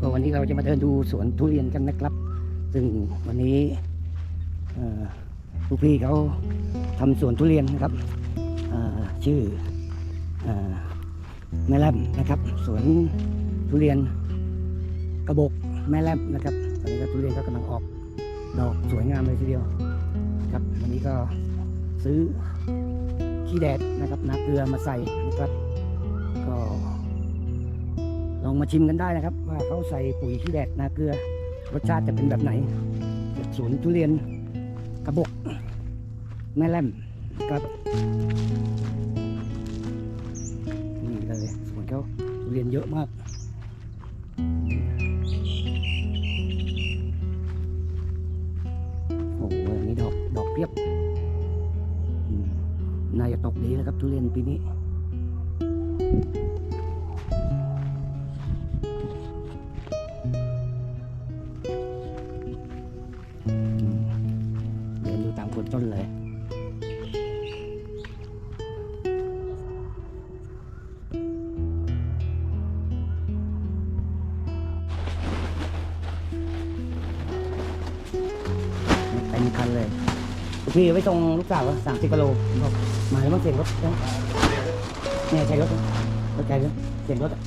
ก็วันนี้เราจะมาเดินดูสวนทุเรียนกันนะครับ ซึ่งวันนี้ลูกพี่เขาทำสวนทุเรียนนะครับชื่ออแม่แลมนะครับ สวนทุเรียนกระบอกแม่แลมนะครับตอนนี้ก็ทุเรียนก็กำลังออกดอกสวยงามเลยทีเดียวครับวันนี้ก็ซื้อขี้แดดนะครับนาเกลือมาใส่นะครับ องมาชิมกันได้นะครับ ว่าเขาใส่ปุ๋ยขี้แดดนาเกลือ รสชาติจะเป็นแบบไหนจากสวนทุเรียนกระบอกแม่แลมครับนี่เลยสวนเขาทุเรียนเยอะมากโอ้โหนนี้ดอกดอกเพียบอืมน่าจะตกดีแล้วครับทุเรียนปีนี้ เดินตามโคนต้นเลยเต็มคันเลยพี่ไปส่งลูกสาวสามสิบกิโลบอกมาแล้วมันเสียงรถเนี่ยใช่รถรถใช่รถเสียงรถอะ